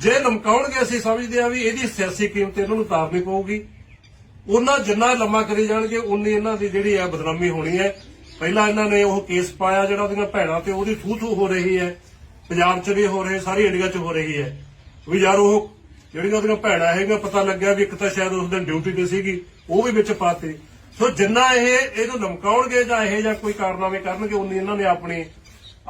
ਜੇ ਲਮਕਾਉਣਗੇ, ਅਸੀਂ ਸਮਝਦੇ ਆ ਵੀ ਇਹਦੀ ਸਿਆਸੀ ਕੀਮਤ ਇਹਨਾਂ ਨੂੰ ਉਤਾਰਨੀ ਪਊਗੀ। ਉਹਨਾਂ ਜਿੰਨਾ ਲੰਮਾ ਕਰੀ ਜਾਣਗੇ, ਉਨੀ ਇਹਨਾਂ ਦੀ ਜਿਹੜੀ ਹੈ ਬਦਨਾਮੀ ਹੋਣੀ ਹੈ। ਪਹਿਲਾਂ ਇਹਨਾਂ ਨੇ ਉਹ ਕੇਸ ਪਾਇਆ ਜਿਹੜਾ ਉਹਦੀਆਂ ਭੈਣਾਂ ਤੇ ਉਹਦੀ ਥੂ ਥੂ ਹੋ ਰਹੀ ਹੈ। ਪੰਜਾਬ 'ਚ ਵੀ ਹੋ ਰਹੀ, ਸਾਰੀ ਇੰਡੀਆ 'ਚ ਹੋ ਰਹੀ ਹੈ। ਵੀ ਯਾਰ ਉਹ ਜਿਹੜੀਆਂ ਉਹਦੀਆਂ ਭੈਣਾਂ ਹੈਗੀਆਂ, ਪਤਾ ਲੱਗਿਆ ਵੀ ਇੱਕ ਤਾਂ ਸ਼ਾਇਦ ਉਸ ਦਿਨ ਡਿਊਟੀ ਤੇ ਸੀਗੀ, ਉਹ ਵੀ ਵਿੱਚ ਪਾਤੀ। ਸੋ ਜਿੰਨਾ ਇਹ, ਇਹਨੂੰ ਲਮਕਾਉਣਗੇ ਜਾਂ ਇਹ ਜਾਂ ਕੋਈ ਕਾਰਨਾਮੇ ਕਰਨਗੇ, ਉਨੀ ਇਹਨਾਂ ਨੇ ਆਪਣੀ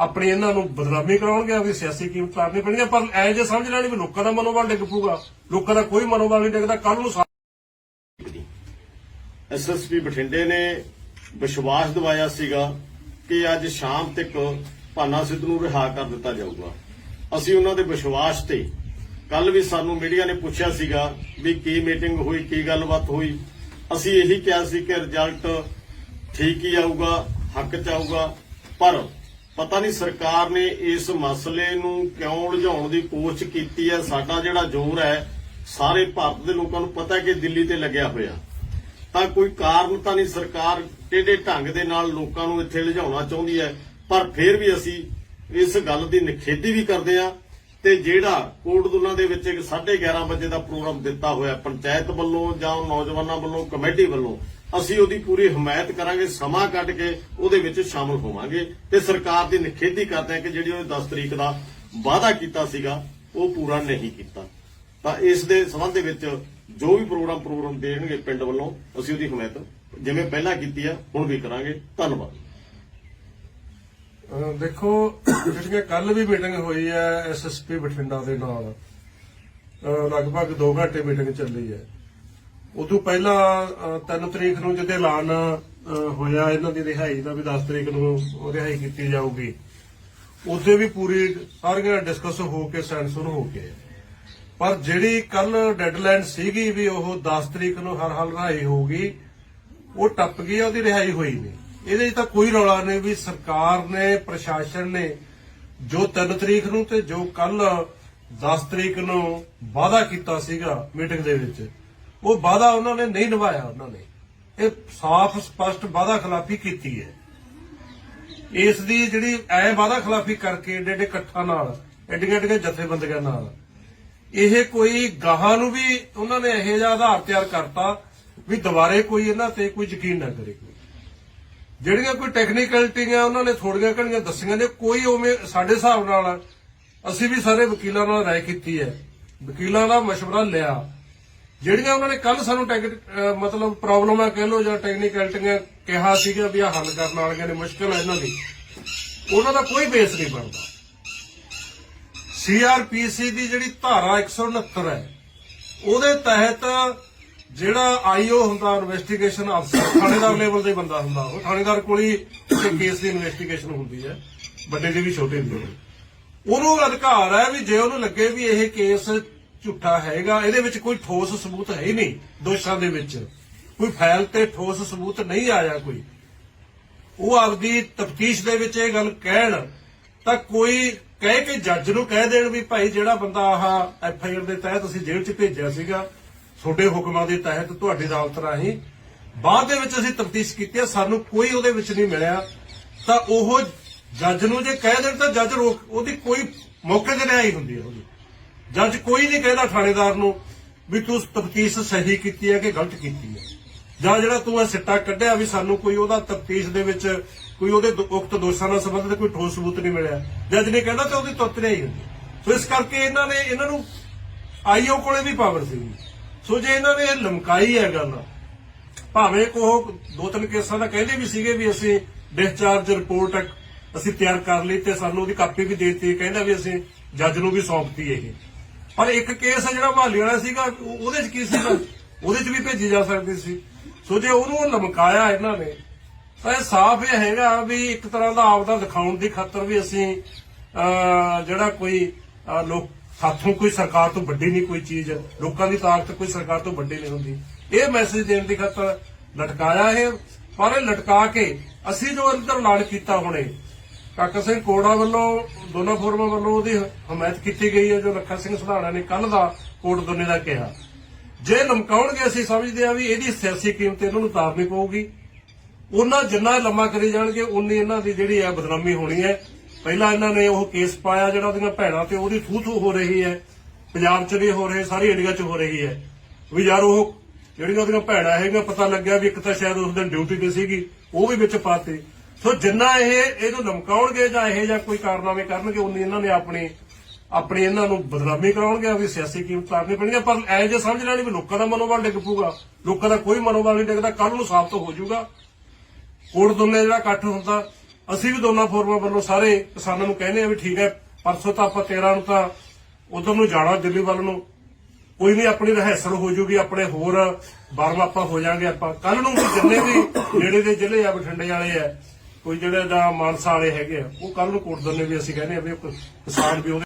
ਆਪਣੀ ਇਹਨਾਂ ਨੂੰ ਬਦਨਾਮੀ ਕਰਾਉਣਗੇ ਵੀ ਸਿਆਸੀ ਕੀਮਤ ਤਾਰਨੀ ਪੈਣੀ ਪਰ ਐ ਜੇ ਸਮਝ ਲੈਣੀ ਵੀ ਲੋਕਾਂ ਦਾ ਮਨੋਬਲ ਡਿੱਗ ਪੂਗਾ ਲੋਕਾਂ ਦਾ ਕੋਈ ਮਨੋਬਲ ਨਹੀਂ ਡਿੱਗਦਾ ਕੱਲ ਨੂੰ ਸਾ- ਐਸਐਸਪੀ ਬਠਿੰਡੇ ਨੇ ਵਿਸ਼ਵਾਸ ਦਿਵਾਇਆ ਸੀਗਾ ਕਿ ਅੱਜ ਸ਼ਾਮ ਤੱਕ ਭਾਨਾ ਸਿੱਧੂ ਨੂੰ ਰਿਹਾ ਕਰ ਦਿੱਤਾ ਜਾਊਗਾ। ਅਸੀਂ ਉਹਨਾਂ ਦੇ ਵਿਸ਼ਵਾਸ ਤੇ ਕੱਲ ਵੀ ਸਾਨੂੰ ਮੀਡੀਆ ਨੇ ਪੁੱਛਿਆ ਸੀਗਾ ਵੀ ਕੀ ਮੀਟਿੰਗ ਹੋਈ, ਕੀ ਗੱਲਬਾਤ ਹੋਈ। ਅਸੀਂ ਇਹੀ ਕਿਹਾ ਸੀ ਕਿ ਰਿਜ਼ਲਟ ਠੀਕ ਹੀ ਆਊਗਾ, ਹੱਕ ਚ ਆਊਗਾ, ਪਰ ਪਤਾ ਨਹੀਂ ਸਰਕਾਰ ਨੇ ਇਸ ਮਸਲੇ ਨੂੰ ਕਿਉਂ ਉਲਝਾਉਣ ਦੀ ਕੋਸ਼ਿਸ਼ ਕੀਤੀ ਹੈ? ਸਾਡਾ ਜਿਹੜਾ ਜ਼ੋਰ ਹੈ, ਸਾਰੇ ਭਾਰਤ ਦੇ ਲੋਕਾਂ ਨੂੰ ਪਤਾ ਹੈ ਕਿ ਦਿੱਲੀ ਤੇ ਲੱਗਿਆ ਹੋਇਆ। ਤਾਂ ਕੋਈ ਕਾਰਨ ਤਾਂ ਨਹੀਂ ਸਰਕਾਰ ਟੇਢੇ ਢੰਗ ਦੇ ਨਾਲ ਲੋਕਾਂ ਨੂੰ ਇੱਥੇ ਲਿਜਾਉਣਾ ਚਾਹੁੰਦੀ ਹੈ? ਪਰ ਫਿਰ ਵੀ ਅਸੀਂ ਇਸ ਗੱਲ ਦੀ ਨਿਖੇਧੀ ਵੀ ਕਰਦੇ ਹਾਂ ਤੇ ਜਿਹੜਾ ਕੋਟਦੁਨਾ ਦੇ ਵਿੱਚ ਇੱਕ 11:30 ਵਜੇ ਦਾ ਪ੍ਰੋਗਰਾਮ ਦਿੱਤਾ ਹੋਇਆ, ਪੰਚਾਇਤ ਵੱਲੋਂ ਜਾਂ ਨੌਜਵਾਨਾਂ ਵੱਲੋਂ, ਕਮੇਟੀ ਵੱਲੋਂ ਅਸੀਂ ਉਹਦੀ ਪੂਰੀ ਹਮਾਇਤ ਕਰਾਂਗੇ, ਸਮਾਂ ਕੱਢ ਕੇ ਉਹਦੇ ਵਿੱਚ ਸ਼ਾਮਲ ਹੋਵਾਂਗੇ ਤੇ ਸਰਕਾਰ ਦੀ ਨਿਖੇਧੀ ਕਰਦੇ ਹਾਂ ਕਿ ਜਿਹੜੀ ਉਹ 10 ਤਰੀਕ ਦਾ ਵਾਅਦਾ ਕੀਤਾ ਸੀਗਾ, ਉਹ ਪੂਰਾ ਨਹੀਂ ਕੀਤਾ। ਤਾਂ ਇਸ ਦੇ ਸੰਬੰਧ ਦੇ ਵਿੱਚ ਜੋ ਵੀ ਪ੍ਰੋਗਰਾਮ ਪ੍ਰੋਗਰਾਮ ਦੇਣਗੇ ਪਿੰਡ ਵੱਲੋਂ, ਅਸੀਂ ਉਹਦੀ ਹਮਾਇਤ ਜਿਵੇਂ ਪਹਿਲਾਂ ਕੀਤੀ ਆ, ਹੁਣ ਵੀ ਕਰਾਂਗੇ। ਧੰਨਵਾਦ। ਦੇਖੋ, ਜਿਹੜੀਆਂ ਕੱਲ ਵੀ ਮੀਟਿੰਗ ਹੋਈ ਹੈ ਐਸਐਸਪੀ ਬਠਿੰਡਾ ਦੇ ਨਾਲ ਲਗਭਗ 2 ਘੰਟੇ ਮੀਟਿੰਗ ਚੱਲੀ ਹੈ। ਉਦੋਂ ਪਹਿਲਾਂ 3 ਤਰੀਕ ਨੂੰ ਜਦੋਂ ਐਲਾਨ ਹੋਇਆ, ਇਹਨਾਂ ਦੀ ਰਿਹਾਈ ਦਾ ਵੀ 10 ਤਰੀਕ ਨੂੰ ਰਿਹਾਈ ਕੀਤੀ ਜਾਊਗੀ ਉਦੋਂ ਵੀ ਪੂਰੀ ਸਾਰੀਆਂ ਡਿਸਕਸ ਹੋ ਕੇ ਸੈਂਸਰ ਹੋ ਕੇ ਪਰ ਜਿਹੜੀ ਕੱਲ ਡੈਡਲਾਈਨ ਸੀਗੀ ਵੀ ਉਹ 10 ਤਰੀਕ ਨੂੰ ਹਰ ਹਾਲ ਰਿਹਾਈ ਹੋਊਗੀ, ਉਹ ਟੱਪ ਗਈ ਉਹਦੀ ਰਿਹਾਈ ਹੋਈ ਨਹੀਂ। ਇਹਦੇ 'ਚ ਤਾਂ ਕੋਈ ਰੌਲਾ ਨਹੀਂ ਵੀ ਸਰਕਾਰ ਨੇ, ਪ੍ਰਸ਼ਾਸਨ ਨੇ ਜੋ 3 ਤਰੀਕ ਨੂੰ ਤੇ ਜੋ ਕੱਲ 10 ਤਰੀਕ ਨੂੰ ਵਾਅਦਾ ਕੀਤਾ ਸੀਗਾ ਮੀਟਿੰਗ ਦੇ ਵਿੱਚ ਉਹ ਵਾਅਦਾ ਉਹਨਾਂ ਨੇ ਨਹੀਂ ਨਿਭਾਇਆ ਉਹਨਾਂ ਨੇ ਇਹ ਸਾਫ਼ ਸਪਸ਼ਟ ਵਾਅਦਾ ਖਿਲਾਫੀ ਕੀਤੀ ਹੈ ਇਸ ਦੀ ਜਿਹੜੀ ਐ ਵਾਅਦਾ ਖਿਲਾਫੀ ਕਰਕੇ ਏਡੇ ਏਡੇ ਇਕੱਠਾਂ ਨਾਲ ਐਡੀਆਂ ਐਡੀਆਂ ਜਥੇਬੰਦੀਆਂ ਨਾਲ ਇਹ ਕੋਈ ਗਾਹਾਂ ਨੂੰ ਵੀ ਉਹਨਾਂ ਨੇ ਇਹੋ ਜਿਹਾ ਆਧਾਰ ਤਿਆਰ ਕਰਤਾ ਵੀ ਦੁਬਾਰੇ ਕੋਈ ਇਹਨਾਂ ਤੇ ਕੋਈ ਯਕੀਨ ਨਾ ਕਰੇ ਕੋਈ ਜਿਹੜੀਆਂ ਕੋਈ ਟੈਕਨੀਕਲਟੀਆਂ ਉਹਨਾਂ ਨੇ ਥੋੜੀਆਂ ਘਣੀਆਂ ਦੱਸੀਆਂ ਨੇ ਕੋਈ ਉਵੇਂ ਸਾਡੇ ਹਿਸਾਬ ਨਾਲ ਅਸੀਂ ਵੀ ਸਾਰੇ ਵਕੀਲਾਂ ਨਾਲ ਰਾਏ ਕੀਤੀ ਹੈ ਵਕੀਲਾਂ ਦਾ مشورہ ਲਿਆ ਜਿਹੜੀਆਂ ਉਹਨਾਂ ਨੇ ਕੱਲ ਸਾਨੂੰ ਮਤਲਬ ਪ੍ਰੋਬਲਮਾਂ ਕਹਿ ਲੋ ਜਾਂ ਟੈਕਨੀਕਲਟੀਆਂ ਕਿਹਾ ਸੀਗਾ ਵੀ ਆ ਹੱਲ ਕਰਨ ਵਾਲੀਆਂ ਨੇ, ਮੁਸ਼ਕਲ ਹੈ ਇਹਨਾਂ ਦੀ, ਉਹਨਾਂ ਦਾ ਕੋਈ ਬੇਸ ਨਹੀਂ ਬਣਦਾ। ਸੀਆਰਪੀਸੀ ਦੀ ਜਿਹੜੀ ਧਾਰਾ 169 ਹੈ, ਉਹਦੇ ਤਹਿਤ ਜਿਹੜਾ ਆਈਓ ਹੁੰਦਾ ਇਨਵੈਸਟੀਗੇਸ਼ਨ ਅਫਸਰ ਥਾਣੇਦਾਰ ਲੈਵਲ ਦੇ ਬੰਦਾ ਹੁੰਦਾ, ਉਹ ਥਾਣੇਦਾਰ ਕੋਲ ਹੀ ਕੇਸ ਦੀ ਇਨਵੈਸਟੀਗੇਸ਼ਨ ਹੁੰਦੀ ਹੈ, ਵੱਡੇ ਦੀ ਵੀ ਛੋਟੇ ਦੀ ਉਹਨੂੰ ਅਧਿਕਾਰ ਹੈ ਵੀ ਜੇ ਉਹਨੂੰ ਲੱਗੇ ਵੀ ਇਹ ਕੇਸ ਝੂਠਾ ਹੈਗਾ, ਇਹਦੇ ਵਿੱਚ ਕੋਈ ਠੋਸ ਸਬੂਤ ਹੈ ਹੀ ਨਹੀਂ, ਦੋਸ਼ਾਂ ਦੇ ਵਿੱਚ। ਕੋਈ ਫਾਈਲ ਤੇ ਠੋਸ ਸਬੂਤ ਨਹੀਂ ਆਇਆ ਕੋਈ। ਉਹ ਆਪਦੀ ਤਫਤੀਸ਼ ਦੇ ਵਿੱਚ ਇਹ ਗੱਲ ਕਹਿਣ, ਤਾਂ ਕੋਈ ਕਹਿ ਕੇ ਜੱਜ ਨੂੰ ਕਹਿ ਦੇਣ ਵੀ ਭਾਈ ਜਿਹੜਾ ਬੰਦਾ ਆਹ ਐਫ ਆਈ ਆਰ ਦੇ ਤਹਿਤ ਅਸੀਂ ਜੇਲ੍ਹ 'ਚ ਭੇਜਿਆ ਸੀਗਾ, ਤੁਹਾਡੇ ਹੁਕਮਾਂ ਦੇ ਤਹਿਤ ਤੁਹਾਡੀ ਅਦਾਲਤ ਰਾਹੀਂ, ਬਾਅਦ ਦੇ ਵਿੱਚ ਅਸੀਂ ਤਫਤੀਸ਼ ਕੀਤੀ ਸਾਨੂੰ ਕੋਈ ਉਹਦੇ ਵਿੱਚ ਨਹੀਂ ਮਿਲਿਆ, ਤਾਂ ਉਹ ਜੱਜ ਨੂੰ ਜੇ ਕਹਿ ਦੇਣ ਤਾਂ ਜੱਜ ਰੋਕ, ਉਹਦੀ ਕੋਈ ਮੌਕੇ ਤੇ ਰਿਹਾਈ ਹੁੰਦੀ ਹੈ ਜੱਜ ਕੋਈ ਨਹੀਂ ਕਹਿੰਦਾ ਥਾਣੇਦਾਰ ਨੂੰ ਵੀ ਤੂੰ ਤਫਤੀਸ਼ ਸਹੀ ਕੀਤੀ ਹੈ ਕਿ ਗਲਤ ਕੀਤੀ ਹੈ। ਜਾਂ ਜਿਹੜਾ ਤੂੰ ਇਹ ਸਿੱਟਾ ਕੱਢਿਆ ਵੀ ਸਾਨੂੰ ਕੋਈ ਉਹਦਾ ਤਫਤੀਸ਼ ਦੇ ਵਿੱਚ ਕੋਈ ਉਹਦੇ ਉਕਤ ਦੋਸ਼ਾਂ ਨਾਲ ਸੰਬੰਧਿਤ ਕੋਈ ਠੋਸ ਸਬੂਤ ਨਹੀਂ ਮਿਲਿਆ। ਜੱਜ ਨੇ ਕਹਿੰਦਾ ਤਾਂ ਉਹਦੀ ਤੁਰਤ ਨਹੀਂ ਹੁੰਦੀ। ਸੋ ਇਸ ਕਰਕੇ ਇਹਨਾਂ ਨੇ ਇਹਨਾਂ ਨੂੰ ਆਈਓ ਕੋਲੇ ਵੀ ਪਾਵਰ ਸੀ। ਸੋ ਜੇ ਇਹਨਾਂ ਨੇ ਲਮਕਾਈ ਹੈ ਗੱਲ, ਭਾਵੇਂ ਕੋ ਦੋ ਤਿੰਨ ਕੇਸਾਂ ਦਾ ਕਹਿੰਦੇ ਵੀ ਸੀਗੇ ਵੀ ਅਸੀਂ ਡਿਸਚਾਰਜ ਰਿਪੋਰਟ ਅਸੀਂ ਤਿਆਰ ਕਰ ਲਈ ਤੇ ਸਾਨੂੰ ਉਹਦੀ ਕਾਪੀ ਵੀ ਦੇ ਦਿੱਤੀ। ਕਹਿੰਦਾ ਵੀ ਅਸੀਂ ਜੱਜ ਨੂੰ ਵੀ ਸੌਂਪਤੀ ਇਹ। ਪਰ ਇੱਕ ਕੇਸ ਹੈ ਜਿਹੜਾ ਮਹਾਲੀ ਵਾਲਾ ਸੀਗਾ ਉਹਦੇ 'ਚ ਕੀ ਸੀਗਾ? ਉਹਦੇ 'ਚ ਵੀ ਭੇਜੀ ਜਾ ਸਕਦੀ ਸੀ। ਸੋ ਜੇ ਉਹਨੂੰ ਲਮਕਾਇਆ ਇਹਨਾਂ ਨੇ ਤਾਂ ਇਹ ਸਾਫ਼ ਇਹ ਹੈਗਾ ਵੀ ਇੱਕ ਤਰ੍ਹਾਂ ਦਾ ਆਪਦਾ ਦਿਖਾਉਣ ਦੀ ਖਾਤਰ ਵੀ ਅਸੀਂ ਅਹ, ਜਿਹੜਾ ਕੋਈ ਅਹ, ਲੋਕ ਸਾਥੋਂ ਕੋਈ ਸਰਕਾਰ ਤੋਂ ਵੱਡੀ ਨਹੀਂ ਕੋਈ ਚੀਜ਼ ਲੋਕਾਂ ਦੀ ਤਾਕਤ ਕੋਈ ਸਰਕਾਰ ਤੋਂ ਵੱਡੀ ਨਹੀਂ ਹੁੰਦੀ। ਇਹ ਮੈਸੇਜ ਦੇਣ ਦੀ ਖਾਤਰ ਲਟਕਾਇਆ ਇਹ ਪਰ ਇਹ ਲਟਕਾ ਕੇ ਅਸੀਂ ਜੋ ਅੰਦਰ ਐਲਾਨ ਕੀਤਾ ਹੁਣੇ ਕਾਕਾ ਸਿੰਘ ਕੋੜਾ ਵੱਲੋਂ, ਦੋਨਾਂ ਫੋਰਮਾਂ ਵੱਲੋਂ ਉਹਦੀ ਹਮਾਇਤ ਕੀਤੀ ਗਈ ਹੈ, ਜੋ ਲੱਖਾ ਸਿੰਘ ਸੁਧਾਣਾ ਨੇ ਕੱਲ ਦਾ ਕੋਟ ਦੋਨੇ ਦਾ ਕਿਹਾ। ਜੇ ਲਮਕਾਉਣਗੇ, ਅਸੀਂ ਸਮਝਦੇ ਆ ਵੀ ਇਹਦੀ ਸਿਆਸੀ ਕੀਮਤ ਇਹਨਾਂ ਨੂੰ ਉਤਾਰਨੀ ਪਊਗੀ। ਉਹਨਾਂ ਜਿੰਨਾ ਲੰਮਾ ਕਰੀ ਜਾਣਗੇ ਉਨੀ ਇਹਨਾਂ ਦੀ ਜਿਹੜੀ ਹੈ ਬਦਨਾਮੀ ਹੋਣੀ ਹੈ। ਪਹਿਲਾਂ ਇਹਨਾਂ ਨੇ ਉਹ ਕੇਸ ਪਾਇਆ, ਜਿਹੜਾ ਉਹਦੀਆਂ ਭੈਣਾਂ ਤੇ ਉਹਦੀ ਥੂ ਥੂ ਹੋ ਰਹੀ ਹੈ। ਪੰਜਾਬ 'ਚ ਵੀ ਹੋ ਰਹੇ, ਸਾਰੀ ਇੰਡੀਆ 'ਚ ਹੋ ਰਹੀ ਹੈ। ਵੀ ਯਾਰ ਉਹ ਜਿਹੜੀਆਂ ਉਹਦੀਆਂ ਭੈਣਾਂ ਹੈਗੀਆਂ, ਪਤਾ ਲੱਗਿਆ ਵੀ ਇੱਕ ਤਾਂ ਸ਼ਾਇਦ ਉਸ ਦਿਨ ਡਿਊਟੀ ਤੇ ਸੀਗੀ, ਉਹ ਵੀ ਵਿੱਚ ਪਾਤੇ। ਸੋ ਜਿੰਨਾ ਇਹ, ਇਹਨੂੰ ਲਮਕਾਉਣਗੇ ਜਾਂ ਇਹ ਜਾਂ ਕੋਈ ਕਾਰਨਾਮੇ ਕਰਨਗੇ, ਉਨੀ ਇਹਨਾਂ ਨੇ ਆਪਣੀ ਆਪਣੀ ਇਹਨਾਂ ਨੂੰ ਬਦਨਾਮੀ ਕਰਾਉਣਗੇ ਵੀ ਸਿਆਸੀ ਕੀਮਤ ਤਾਰਨੀ ਪੈਣੀ ਪਰ ਐ ਜੇ ਸਮਝ ਲੈਣੀ ਵੀ ਲੋਕਾਂ ਦਾ ਮਨੋਬਲ ਡਿੱਗ ਪੂਗਾ ਲੋਕਾਂ ਦਾ ਕੋਈ ਮਨੋਬਲ ਨਹੀਂ ਡਿੱਗਦਾ ਕੱਲ ਨੂੰ ਸਾਬਤ ਹੋ ਜਾਊਗਾ। ਕੋਟ ਦੁੰਨੇ ਜਿਹੜਾ ਇਕੱਠ ਹੁੰਦਾ, ਅਸੀਂ ਵੀ ਦੋਨਾਂ ਫੋਰਮਾਂ ਵੱਲੋਂ ਸਾਰੇ ਕਿਸਾਨਾਂ ਨੂੰ ਕਹਿੰਦੇ ਆ ਵੀ ਠੀਕ ਹੈ, ਪਰਸੋਂ ਤਾਂ ਆਪਾਂ 13 ਨੂੰ ਤਾਂ ਉਧਰ ਨੂੰ ਜਾਣਾ, ਦਿੱਲੀ ਵੱਲ ਨੂੰ। ਕੋਈ ਵੀ ਆਪਣੀ ਰਹਿਸਲ ਹੋ ਜੂਗੀ ਆਪਣੇ ਹੋਰ ਵਾਰਮ ਆਪਾਂ ਹੋ ਜਾਾਂਗੇ ਆਪਾਂ। ਕੱਲ ਨੂੰ ਵੀ ਜਿੰਨੇ ਵੀ ਨੇੜੇ ਦੇ ਜ਼ਿਲ੍ਹੇ ਆ, ਬਠਿੰਡੇ ਵਾਲੇ ਆ ਕੋਈ ਜਿਹੜੇ ਦਾ ਮਾਨਸਾ ਵਾਲੇ ਹੈਗੇ ਆ, ਉਹ ਕੱਲ ਨੂੰ ਕੋਟ ਦੁੰਨੇ ਵੀ ਅਸੀਂ ਕਹਿੰਦੇ ਆ ਵੀ ਕਿਸਾਨ ਵੀ ਉਹਦੇ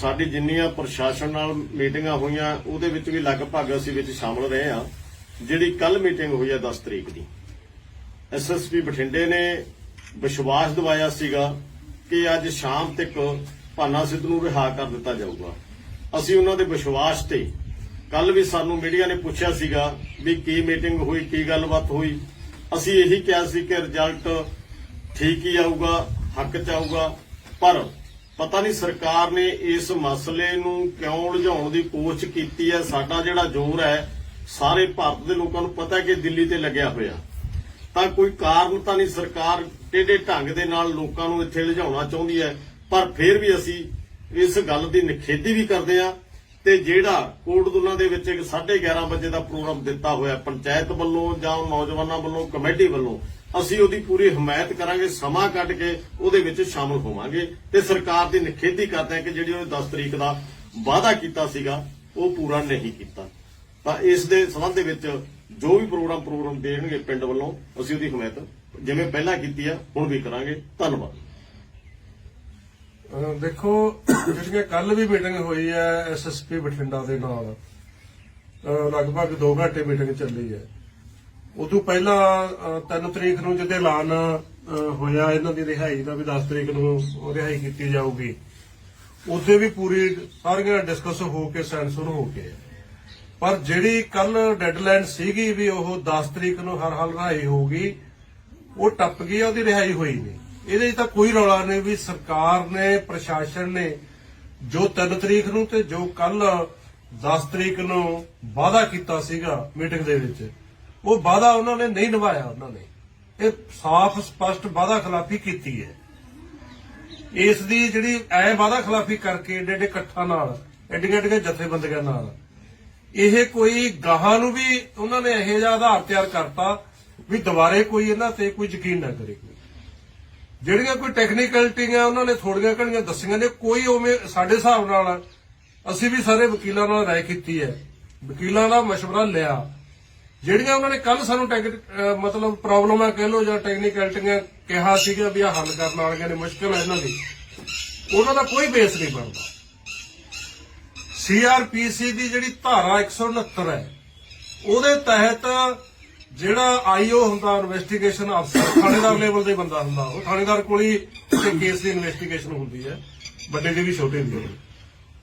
ਸਾਡੀ ਜਿੰਨੀਆਂ ਪ੍ਰਸ਼ਾਸਨ ਨਾਲ ਮੀਟਿੰਗਾਂ ਹੋਈਆਂ, ਉਹਦੇ ਵਿੱਚ ਵੀ ਲਗਭਗ ਅਸੀਂ ਵਿੱਚ ਸ਼ਾਮਲ ਰਹੇ ਹਾਂ। ਜਿਹੜੀ ਕੱਲ ਮੀਟਿੰਗ ਹੋਈ ਹੈ 10 ਤਰੀਕ ਦੀ ਐਸਐਸਪੀ ਬਠਿੰਡੇ ਨੇ ਵਿਸ਼ਵਾਸ ਦਿਵਾਇਆ ਸੀਗਾ ਕਿ ਅੱਜ ਸ਼ਾਮ ਤੱਕ ਭਾਨਾ ਸਿੱਧੂ ਨੂੰ ਰਿਹਾ ਕਰ ਦਿੱਤਾ ਜਾਊਗਾ। ਅਸੀਂ ਉਹਨਾਂ ਦੇ ਵਿਸ਼ਵਾਸ ਤੇ ਕੱਲ ਵੀ ਸਾਨੂੰ ਮੀਡੀਆ ਨੇ ਪੁੱਛਿਆ ਸੀਗਾ ਵੀ ਕੀ ਮੀਟਿੰਗ ਹੋਈ, ਕੀ ਗੱਲਬਾਤ ਹੋਈ। ਅਸੀਂ ਇਹੀ ਕਿਹਾ ਸੀ ਕਿ ਰਿਜ਼ਲਟ ਠੀਕ ਹੀ ਆਊਗਾ, ਹੱਕ ਚ ਆਊਗਾ, ਪਰ ਪਤਾ ਨਹੀਂ ਸਰਕਾਰ ਨੇ ਇਸ ਮਸਲੇ ਨੂੰ ਕਿਉਂ ਉਲਝਾਉਣ ਦੀ ਕੋਸ਼ਿਸ਼ ਕੀਤੀ ਹੈ? ਸਾਡਾ ਜਿਹੜਾ ਜ਼ੋਰ ਹੈ, ਸਾਰੇ ਭਾਰਤ ਦੇ ਲੋਕਾਂ ਨੂੰ ਪਤਾ ਕਿ ਦਿੱਲੀ ਤੇ ਲੱਗਿਆ ਹੋਇਆ। ਤਾਂ ਕੋਈ ਕਾਰਨ ਤਾਂ ਨਹੀਂ ਸਰਕਾਰ ਟੇਢੇ ਢੰਗ ਦੇ ਨਾਲ ਲੋਕਾਂ ਨੂੰ ਇੱਥੇ ਲਿਜਾਉਣਾ ਚਾਹੁੰਦੀ ਹੈ, ਪਰ ਫਿਰ ਵੀ ਅਸੀਂ ਇਸ ਗੱਲ ਦੀ ਨਿਖੇਧੀ ਵੀ ਕਰਦੇ ਹਾਂ ਤੇ ਜਿਹੜਾ ਕੋਟਦੁਨਾ ਦੇ ਵਿੱਚ ਇੱਕ 11:30 ਵਜੇ ਦਾ ਪ੍ਰੋਗਰਾਮ ਦਿੱਤਾ ਹੋਇਆ ਪੰਚਾਇਤ ਵੱਲੋਂ ਜਾਂ ਨੌਜਵਾਨਾਂ ਵੱਲੋਂ, ਕਮੇਟੀ ਵੱਲੋਂ, ਅਸੀਂ ਉਹਦੀ ਪੂਰੀ ਹਮਾਇਤ ਕਰਾਂਗੇ, ਸਮਾਂ ਕੱਢ ਕੇ ਉਹਦੇ ਵਿੱਚ ਸ਼ਾਮਲ ਹੋਵਾਂਗੇ ਤੇ ਸਰਕਾਰ ਦੀ ਨਿਖੇਧੀ ਕਰਦੇ ਹਾਂ ਕਿ ਜਿਹੜੀ ਉਹ 10 ਤਰੀਕ ਦਾ ਵਾਅਦਾ ਕੀਤਾ ਸੀਗਾ, ਉਹ ਪੂਰਾ ਨਹੀਂ ਕੀਤਾ। ਤਾਂ ਇਸ ਦੇ ਸੰਬੰਧ ਦੇ ਵਿੱਚ ਜੋ ਵੀ ਪ੍ਰੋਗਰਾਮ ਪ੍ਰੋਗਰਾਮ ਦੇਣਗੇ ਪਿੰਡ ਵੱਲੋਂ, ਅਸੀਂ ਉਹਦੀ ਹਮਾਇਤ ਜਿਵੇਂ ਪਹਿਲਾਂ ਕੀਤੀ ਆ, ਹੁਣ ਵੀ ਕਰਾਂਗੇ। ਧੰਨਵਾਦ। ਦੇਖੋ, ਜਿਹੜੀਆਂ ਕੱਲ ਵੀ ਮੀਟਿੰਗ ਹੋਈ ਹੈ ਐਸਐਸਪੀ ਬਠਿੰਡਾ ਦੇ ਨਾਲ ਲਗਭਗ 2 ਘੰਟੇ ਮੀਟਿੰਗ ਚੱਲੀ ਹੈ। ਉਦੋਂ ਪਹਿਲਾਂ 3 ਤਰੀਕ ਨੂੰ ਜਦੋਂ ਐਲਾਨ ਹੋਇਆ, ਇਹਨਾਂ ਦੀ ਰਿਹਾਈ ਦਾ ਵੀ 10 ਤਰੀਕ ਨੂੰ ਰਿਹਾਈ ਕੀਤੀ ਜਾਊਗੀ ਉੱਥੇ ਵੀ ਪੂਰੀ ਸਾਰੀਆਂ ਡਿਸਕਸ ਹੋ ਕੇ ਸੈਂਸਰ ਹੋ ਕੇ ਪਰ ਜਿਹੜੀ ਕੱਲ ਡੈਡਲਾਈਨ ਸੀਗੀ ਵੀ ਉਹ 10 ਤਰੀਕ ਨੂੰ ਹਰ ਹਾਲ ਰਿਹਾਈ ਹੋਊਗੀ, ਉਹ ਟੱਪ ਗਈ ਉਹਦੀ ਰਿਹਾਈ ਹੋਈ ਨਹੀਂ। ਇਹਦੇ 'ਚ ਤਾਂ ਕੋਈ ਰੌਲਾ ਨਹੀਂ ਵੀ ਸਰਕਾਰ ਨੇ, ਪ੍ਰਸ਼ਾਸਨ ਨੇ ਜੋ 3 ਤਰੀਕ ਨੂੰ ਤੇ ਜੋ ਕੱਲ 10 ਤਰੀਕ ਨੂੰ ਵਾਅਦਾ ਕੀਤਾ ਸੀਗਾ ਮੀਟਿੰਗ ਦੇ ਵਿੱਚ, ਉਹ ਵਾਅਦਾ ਉਹਨਾਂ ਨੇ ਨਹੀਂ ਨਿਭਾਇਆ ਉਹਨਾਂ ਨੇ। ਇਹ ਸਾਫ਼, ਸਪਸ਼ਟ ਵਾਅਦਾ ਖਿਲਾਫੀ ਕੀਤੀ ਹੈ। ਇਸ ਦੀ ਜਿਹੜੀ ਐ ਵਾਅਦਾ ਖਿਲਾਫੀ ਕਰਕੇ ਏਡੇ ਏਡੇ ਇਕੱਠਾਂ ਨਾਲ ਐਡੀਆਂ ਐਡੀਆਂ ਜਥੇਬੰਦੀਆਂ ਨਾਲ, ਇਹ ਕੋਈ ਗਾਹਾਂ ਨੂੰ ਵੀ ਉਹਨਾਂ ਨੇ ਇਹੋ ਜਿਹਾ ਆਧਾਰ ਤਿਆਰ ਕਰਤਾ ਵੀ ਦੁਬਾਰੇ ਕੋਈ ਇਹਨਾਂ ਤੇ ਕੋਈ ਯਕੀਨ ਨਾ ਕਰੇ। ਜਿਹੜੀਆਂ ਕੋਈ ਟੈਕਨੀਕਲਟੀਆਂ ਉਹਨਾਂ ਨੇ ਥੋੜੀਆਂ ਘਣੀਆਂ ਦੱਸੀਆਂ ਨੇ ਕੋਈ ਉਵੇਂ ਸਾਡੇ ਹਿਸਾਬ ਨਾਲ ਅਸੀਂ ਵੀ ਸਾਰੇ ਵਕੀਲਾਂ ਨਾਲ ਰਾਏ ਕੀਤੀ ਹੈ ਵਕੀਲਾਂ ਦਾ مشورہ ਲਿਆ ਜਿਹੜੀਆਂ ਉਹਨਾਂ ਨੇ ਕੱਲ ਸਾਨੂੰ ਟੈਕ- ਅਹ ਮਤਲਬ ਪ੍ਰੋਬਲਮਾਂ ਕਹਿ ਲੋ ਜਾਂ ਟੈਕਨੀਕਲਟੀਆਂ ਕਿਹਾ ਸੀਗਾ ਵੀ ਆ ਹੱਲ ਕਰਨ ਵਾਲੀਆਂ ਨੇ ਮੁਸ਼ਕਲ ਹੈ ਇਹਨਾਂ ਦੀ ਉਹਨਾਂ ਦਾ ਕੋਈ ਬੇਸ ਨਹੀਂ ਬਣਦਾ ਸੀਆਰਪੀਸੀ ਦੀ ਜਿਹੜੀ ਧਾਰਾ 169 ਹੈ ਉਹਦੇ ਤਹਿਤ ਜਿਹੜਾ ਆਈਓ ਹੁੰਦਾ ਇਨਵੈਸਟੀਗੇਸ਼ਨ ਅਫਸਰ ਥਾਣੇਦਾਰ ਲੈਵਲ ਦੇ ਬੰਦਾ ਹੁੰਦਾ ਉਹ। ਥਾਣੇਦਾਰ ਕੋਲ ਹੀ ਕੇਸ ਦੀ ਇਨਵੈਸਟੀਗੇਸ਼ਨ ਹੁੰਦੀ ਹੈ। ਵੱਡੇ ਦੀ ਵੀ, ਛੋਟੇ ਦੀ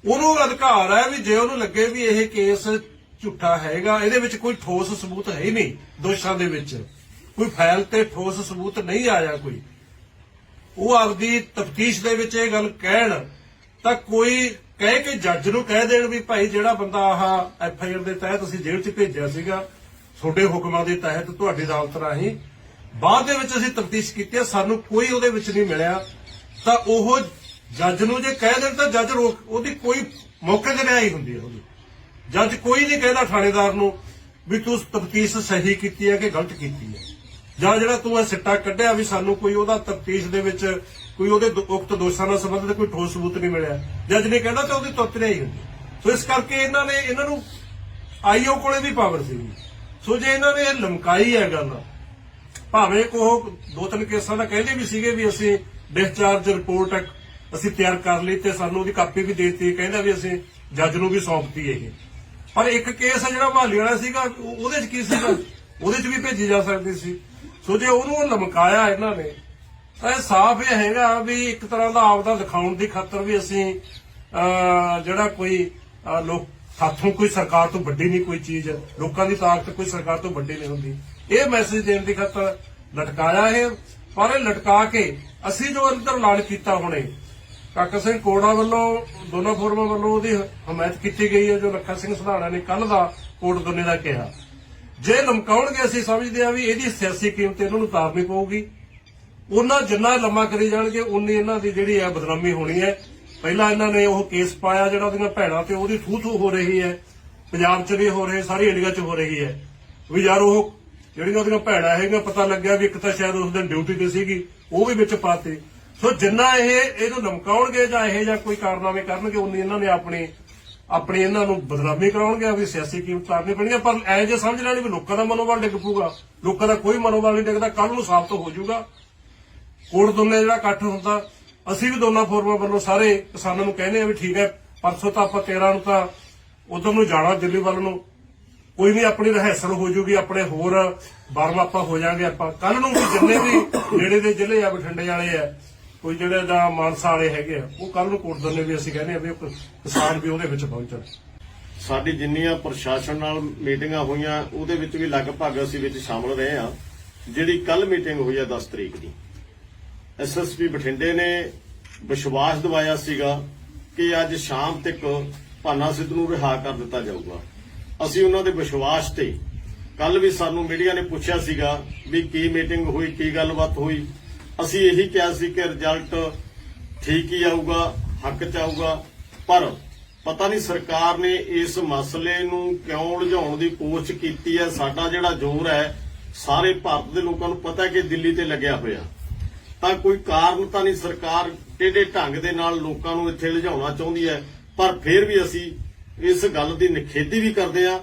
ਉਹਨੂੰ ਅਧਿਕਾਰ ਹੈ ਵੀ ਜੇ ਉਹਨੂੰ ਲੱਗੇ ਵੀ ਇਹ ਕੇਸ ਝੂਠਾ ਹੈਗਾ, ਇਹਦੇ ਵਿੱਚ ਕੋਈ ਠੋਸ ਸਬੂਤ ਹੈ ਹੀ ਨਹੀਂ ਦੋਸ਼ਾਂ ਦੇ ਵਿੱਚ। ਕੋਈ ਫਾਈਲ ਤੇ ਠੋਸ ਸਬੂਤ ਨਹੀਂ ਆਇਆ ਕੋਈ। ਉਹ ਆਪਦੀ ਤਫਤੀਸ਼ ਦੇ ਵਿੱਚ ਇਹ ਗੱਲ ਕਹਿਣ, ਤਾਂ ਕੋਈ ਕਹਿ ਕੇ ਜੱਜ ਨੂੰ ਕਹਿ ਦੇਣ ਵੀ ਭਾਈ ਜਿਹੜਾ ਬੰਦਾ ਆਹ ਐਫ ਆਈ ਆਰ ਦੇ ਤਹਿਤ ਅਸੀਂ ਜੇਲ੍ਹ 'ਚ ਭੇਜਿਆ ਸੀਗਾ ਤੁਹਾਡੇ ਹੁਕਮਾਂ ਦੇ ਤਹਿਤ ਤੁਹਾਡੀ ਅਦਾਲਤ ਰਾਹੀਂ ਬਾਅਦ ਦੇ ਵਿੱਚ ਅਸੀਂ ਤਫਤੀਸ਼ ਕੀਤੀ ਸਾਨੂੰ ਕੋਈ ਉਹਦੇ ਵਿੱਚ ਨਹੀਂ ਮਿਲਿਆ। ਤਾਂ ਉਹ ਜੱਜ ਨੂੰ ਜੇ ਕਹਿ ਦੇਣ ਤਾਂ ਜੱਜ ਰੋਕ, ਉਹਦੀ ਕੋਈ ਮੌਕੇ ਤੇ ਰਿਹਾਈ ਹੁੰਦੀ ਹੈ ਉਹਦੀ। ਜੱਜ ਕੋਈ ਨਹੀਂ ਕਹਿੰਦਾ ਥਾਣੇਦਾਰ ਨੂੰ ਵੀ ਤੂੰ ਤਫਤੀਸ਼ ਸਹੀ ਕੀਤੀ ਹੈ ਕਿ ਗਲਤ ਕੀਤੀ ਹੈ। ਜਾਂ ਜਿਹੜਾ ਤੂੰ ਇਹ ਸਿੱਟਾ ਕੱਢਿਆ ਵੀ ਸਾਨੂੰ ਕੋਈ ਉਹਦਾ ਤਫਤੀਸ਼ ਦੇ ਵਿੱਚ ਕੋਈ ਉਹਦੇ ਉਕਤ ਦੋਸ਼ਾਂ ਨਾਲ ਸੰਬੰਧਿਤ ਕੋਈ ਠੋਸ ਸਬੂਤ ਨਹੀਂ ਮਿਲਿਆ। ਜੱਜ ਨੇ ਕਹਿੰਦਾ ਤਾਂ ਉਹਦੀ ਤੁਰਤ ਨਹੀਂ ਹੁੰਦੀ ਸੋ ਇਸ ਕਰਕੇ ਇਹਨਾਂ ਨੇ, ਇਹਨਾਂ ਨੂੰ ਆਈਓ ਕੋਲੇ ਵੀ ਪਾਵਰ ਸੀਗੀ। ਸੋ ਜੇ ਇਹਨਾਂ ਨੇ ਇਹ ਲਮਕਾਈ ਹੈ ਗੱਲ ਭਾਵੇਂ ਕੋ ਦੋ ਤਿੰਨ ਕੇਸਾਂ ਦਾ ਕਹਿੰਦੇ ਵੀ ਸੀਗੇ ਵੀ ਅਸੀਂ ਡਿਸਚਾਰਜ ਰਿਪੋਰਟ ਅਸੀਂ ਤਿਆਰ ਕਰ ਲਈ ਤੇ ਸਾਨੂੰ ਉਹਦੀ ਕਾਪੀ ਵੀ ਦੇ ਦਿੱਤੀ ਕਹਿੰਦਾ ਵੀ ਅਸੀਂ ਜੱਜ ਨੂੰ ਵੀ ਸੌਂਪਤੀ ਇਹ। ਪਰ ਇੱਕ ਕੇਸ ਹੈ ਜਿਹੜਾ ਬਹਾਲੀ ਵਾਲਾ ਸੀਗਾ ਉਹਦੇ 'ਚ ਕੀ ਸੀਗਾ? ਉਹਦੇ 'ਚ ਵੀ ਭੇਜੀ ਜਾ ਸਕਦੀ ਸੀ। ਸੋ ਜੇ ਉਹਨੂੰ ਲਮਕਾਇਆ ਇਹਨਾਂ ਨੇ ਤਾਂ ਇਹ ਸਾਫ਼ ਇਹ ਹੈਗਾ ਵੀ ਇੱਕ ਤਰ੍ਹਾਂ ਦਾ ਆਪਦਾ ਦਿਖਾਉਣ ਦੀ ਖਾਤਰ ਵੀ ਅਸੀਂ ਅਹ, ਜਿਹੜਾ ਕੋਈ ਲੋਕ ਹੱਥੋਂ ਕੋਈ ਸਰਕਾਰ ਤੋਂ ਵੱਡੀ ਨਹੀਂ ਕੋਈ ਚੀਜ਼, ਲੋਕਾਂ ਦੀ ਤਾਕਤ ਕੋਈ ਸਰਕਾਰ ਤੋਂ ਵੱਡੀ ਨਹੀਂ ਹੁੰਦੀ। ਇਹ ਮੈਸੇਜ ਦੇਣ ਦੀ ਖਾਤਰ ਲਟਕਾਇਆ ਇਹ, ਪਰ ਇਹ ਲਟਕਾ ਕੇ ਅਸੀਂ ਜੋ ਅੰਦਰ ਲਾਲ ਕੀਤਾ ਹੁਣੇ ਕਾਕਾ ਸਿੰਘ ਕੋੜਾ ਵੱਲੋਂ, ਦੋਨਾਂ ਫੋਰਮਾਂ ਵੱਲੋਂ ਉਹਦੀ ਹਮਾਇਤ ਕੀਤੀ ਗਈ ਹੈ, ਜੋ ਲੱਖਾ ਸਿੰਘ ਸਧਾਣਾ ਨੇ ਕੱਲ ਦਾ ਕੋਟ ਦੋਨੇ ਦਾ ਕਿਹਾ। ਜੇ ਲਮਕਾਉਣਗੇ, ਅਸੀਂ ਸਮਝਦੇ ਆ ਵੀ ਇਹਦੀ ਸਿਆਸੀ ਕੀਮਤ ਇਹਨਾਂ ਨੂੰ ਤਾਰਨੀ ਪਊਗੀ। ਉਹਨਾਂ ਜਿੰਨਾ ਲੰਮਾ ਕਰੀ ਜਾਣਗੇ, ਉਨੀ ਇਹਨਾਂ ਦੀ ਜਿਹੜੀ ਹੈ ਬਦਨਾਮੀ ਹੋਣੀ ਹੈ। ਪਹਿਲਾਂ ਇਹਨਾਂ ਨੇ ਉਹ ਕੇਸ ਪਾਇਆ ਜਿਹੜਾ ਉਹਦੀਆਂ ਭੈਣਾਂ ਤੇ ਉਹਦੀ ਥੂ ਥੂ ਹੋ ਰਹੀ ਹੈ, ਪੰਜਾਬ 'ਚ ਵੀ ਹੋ ਰਹੀ, ਸਾਰੀ ਇੰਡੀਆ 'ਚ ਹੋ ਰਹੀ ਹੈ। ਵੀ ਯਾਰ ਉਹ ਜਿਹੜੀਆਂ ਉਹਦੀਆਂ ਭੈਣਾਂ ਹੈਗੀਆਂ, ਪਤਾ ਲੱਗਿਆ ਵੀ ਇੱਕ ਤਾਂ ਸ਼ਾਇਦ ਉਸ ਦਿਨ ਡਿਊਟੀ ਤੇ ਸੀਗੀ, ਉਹ ਵੀ ਵਿੱਚ ਪਾਤੇ ਸੋ ਜਿੰਨਾ ਇਹ, ਇਹਨੂੰ ਲਮਕਾਉਣਗੇ ਜਾਂ ਇਹ ਜਾਂ ਕੋਈ ਕਾਰਨਾਮੇ ਕਰਨਗੇ, ਉਨੀ ਇਹਨਾਂ ਨੇ ਆਪਣੀ ਆਪਣੀ ਇਹਨਾਂ ਨੂੰ ਬਦਨਾਮੀ ਕਰਾਉਣਗੇ ਵੀ ਸਿਆਸੀ ਕੀਮਤ ਤਾਰਨੀ ਪੈਣੀ ਹੈ ਪਰ ਐ ਜੇ ਸਮਝ ਲੈਣੀ ਵੀ ਲੋਕਾਂ ਦਾ ਮਨੋਬਲ ਡਿੱਗ ਪੂਗਾ ਲੋਕਾਂ ਦਾ ਕੋਈ ਮਨੋਬਲ ਨਹੀਂ ਡਿੱਗਦਾ ਕੱਲ ਨੂੰ ਸਾਬਤ ਹੋ ਜਾਊਗਾ। ਕੋੜ ਦੋਨੇ ਜਿਹੜਾ ਇਕੱਠ ਹੁੰਦਾ ਅਸੀਂ ਵੀ ਦੋਨਾਂ ਫੋਰਮਾਂ ਵੱਲੋਂ ਸਾਰੇ ਕਿਸਾਨਾਂ ਨੂੰ ਕਹਿੰਦੇ ਆ ਵੀ ਠੀਕ ਹੈ, ਪਰਸੋਂ ਤਾਂ ਆਪਾਂ 13 ਨੂੰ ਤਾਂ ਉਧਰ ਨੂੰ ਜਾਣਾ, ਦਿੱਲੀ ਵੱਲ ਨੂੰ। ਕੋਈ ਵੀ ਆਪਣੀ ਰਹਿਸਲ ਹੋ ਜੂਗੀ, ਆਪਣੇ ਹੋਰ ਬਰਮ ਆਪਾਂ ਹੋ ਜਾਾਂਗੇ ਆਪਾਂ। ਕੱਲ ਨੂੰ ਵੀ ਜਿੰਨੇ ਵੀ ਨੇੜੇ ਦੇ ਜ਼ਿਲ੍ਹੇ ਆ, ਬਠਿੰਡੇ ਵਾਲੇ ਆ, ਕੋਈ ਜਿਹੜੇ ਦਾ ਮਾਨਸਾ ਵਾਲੇ ਹੈਗੇ ਆ, ਉਹ ਕੱਲ ਨੂੰ ਕੋਟ ਦੋਨੇ ਵੀ ਅਸੀਂ ਕਹਿੰਦੇ ਆ ਵੀ ਕਿਸਾਨ ਵੀ ਉਹਦੇ ਵਿੱਚ ਪਹੁੰਚਣ ਸਾਡੀ ਜਿੰਨੀਆਂ ਪ੍ਰਸ਼ਾਸਨ ਨਾਲ ਮੀਟਿੰਗਾਂ ਹੋਈਆਂ, ਉਹਦੇ ਵਿੱਚ ਵੀ ਲਗਭਗ ਅਸੀਂ ਵਿੱਚ ਸ਼ਾਮਲ ਰਹੇ ਆ ਜਿਹੜੀ ਕੱਲ ਮੀਟਿੰਗ ਹੋਈ ਆ 10 ਤਰੀਕ ਦੀ। ਐਸਐਸਪੀ ਬਠਿੰਡੇ ਨੇ ਵਿਸ਼ਵਾਸ ਦਿਵਾਇਆ ਸੀਗਾ ਕਿ ਅੱਜ ਸ਼ਾਮ ਤੱਕ ਭਾਨਾ ਸਿੱਧੂ ਨੂੰ ਰਿਹਾ ਕਰ ਦਿੱਤਾ ਜਾਊਗਾ। ਅਸੀਂ ਉਹਨਾਂ ਦੇ ਵਿਸ਼ਵਾਸ ਤੇ ਕੱਲ ਵੀ ਸਾਨੂੰ ਮੀਡੀਆ ਨੇ ਪੁੱਛਿਆ ਸੀਗਾ ਵੀ ਕੀ ਮੀਟਿੰਗ ਹੋਈ, ਕੀ ਗੱਲਬਾਤ ਹੋਈ। ਅਸੀਂ ਇਹੀ ਕਿਹਾ ਸੀ ਕਿ ਰਿਜ਼ਲਟ ਠੀਕ ਹੀ ਆਊਗਾ, ਹੱਕ ਚ ਆਊਗਾ, ਪਰ ਪਤਾ ਨਹੀਂ ਸਰਕਾਰ ਨੇ ਇਸ ਮਸਲੇ ਨੂੰ ਕਿਉਂ ਉਲਝਾਉਣ ਦੀ ਕੋਸ਼ਿਸ਼ ਕੀਤੀ ਹੈ। ਸਾਡਾ ਜਿਹੜਾ ਜ਼ੋਰ ਹੈ, ਸਾਰੇ ਭਾਰਤ ਦੇ ਲੋਕਾਂ ਨੂੰ ਪਤਾ ਹੈ ਕਿ ਦਿੱਲੀ ਤੇ ਲੱਗਿਆ ਹੋਇਆ। ਤਾਂ ਕੋਈ ਕਾਰਨ ਤਾਂ ਨਹੀਂ ਸਰਕਾਰ ਕਿਹੜੇ ਢੰਗ ਦੇ ਨਾਲ ਲੋਕਾਂ ਨੂੰ ਇੱਥੇ ਲਿਜਾਉਣਾ ਚਾਹੁੰਦੀ ਹੈ? ਪਰ ਫਿਰ ਵੀ ਅਸੀਂ ਇਸ ਗੱਲ ਦੀ ਨਿਖੇਧੀ ਵੀ ਕਰਦੇ ਆ